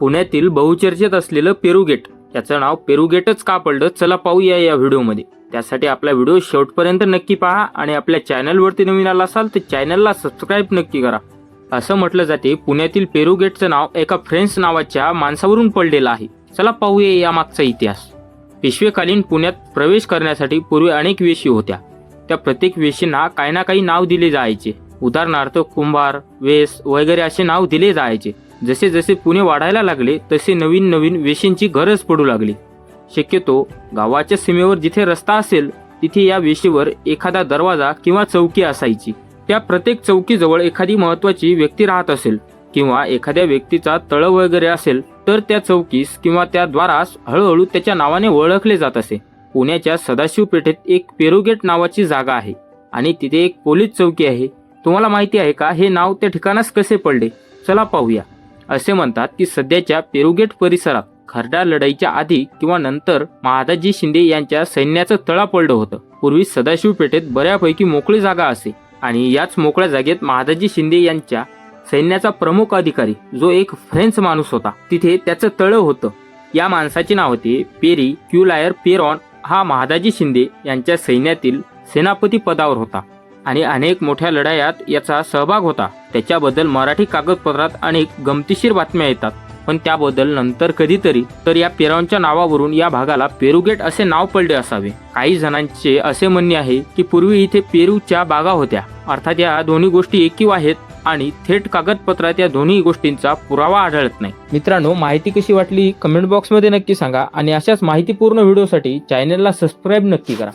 पुण्यातील बहुचर्चेत असलेलं पेरुगेट याचं नाव पेरुगेटच का पडलं? चला पाहूया या व्हिडिओमध्ये. त्यासाठी आपला व्हिडिओ शेवटपर्यंत नक्की पहा आणि आपल्या चॅनलवरती नवीन आला असाल तर चॅनलला सबस्क्राईब नक्की करा. असं म्हटलं जाते पुण्यातील पेरुगेटचं नाव एका फ्रेंच नावाच्या माणसावरून पडलेलं आहे. चला पाहूया या मागचा इतिहास. पेशवेकालीन पुण्यात प्रवेश करण्यासाठी पूर्वी अनेक वेशी होत्या. त्या प्रत्येक वेशींना काही ना काही नाव दिले जायचे. उदाहरणार्थ कुंभार वेस वगैरे असे नाव दिले जायचे. जसे जसे पुणे वाढायला लागले तसे नवीन नवीन वेशींची गरज पडू लागली. शक्यतो गावाच्या सीमेवर जिथे रस्ता असेल तिथे या वेशीवर एखादा दरवाजा किंवा चौकी असायची. त्या प्रत्येक चौकीजवळ एखादी महत्वाची व्यक्ती राहत असेल किंवा एखाद्या व्यक्तीचा तळ वगैरे असेल तर त्या चौकीस किंवा त्या द्वारास हळूहळू त्याच्या नावाने ओळखले जात असे. पुण्याच्या सदाशिव पेठेत एक पेरुगेट नावाची जागा आहे आणि तिथे एक पोलीस चौकी आहे. तुम्हाला माहिती आहे का? हे नाव त्या ठिकाणास कसे पडले? चला पाहूया. असे म्हणतात की सध्याच्या पेरुगेट परिसरात खरडा लढाईच्या आधी किंवा नंतर महादाजी शिंदे यांच्या सैन्याचं तळा पडलं होतं. पूर्वी सदाशिव पेठेत बऱ्यापैकी मोकळी जागा असे आणि याच मोकळ्या जागेत महादाजी शिंदे यांच्या सैन्याचा प्रमुख अधिकारी जो एक फ्रेंच माणूस होता तिथे त्याचं तळ होतं. या माणसाचे नाव होते पेरी क्युलायर पेरॉन. हा महादाजी शिंदे यांच्या सैन्यातील सेनापती पदावर होता. आणि अनेक मोठ्या लढायात याचा सहभाग होता. त्याच्याबद्दल मराठी कागदपत्रात अनेक गमतीशीर बातम्या येतात. पण त्याबद्दल नंतर कधीतरी तर या पेरॉनच्या नावावरून या भागाला पेरुगेट असे नाव पडले असावे. काही जणांचे असे म्हणणे आहे की पूर्वी इथे पेरूच्या बागा होत्या. अर्थात या दोन्ही गोष्टी एकीव आहेत आणि थेट कागदपत्रात या दोन्ही गोष्टींचा पुरावा आढळत नाही. मित्रांनो माहिती कशी वाटली? कमेंट बॉक्समध्ये नक्की सांगा आणि अशाच माहितीपूर्ण व्हिडिओसाठी चॅनलला सबस्क्राईब नक्की करा.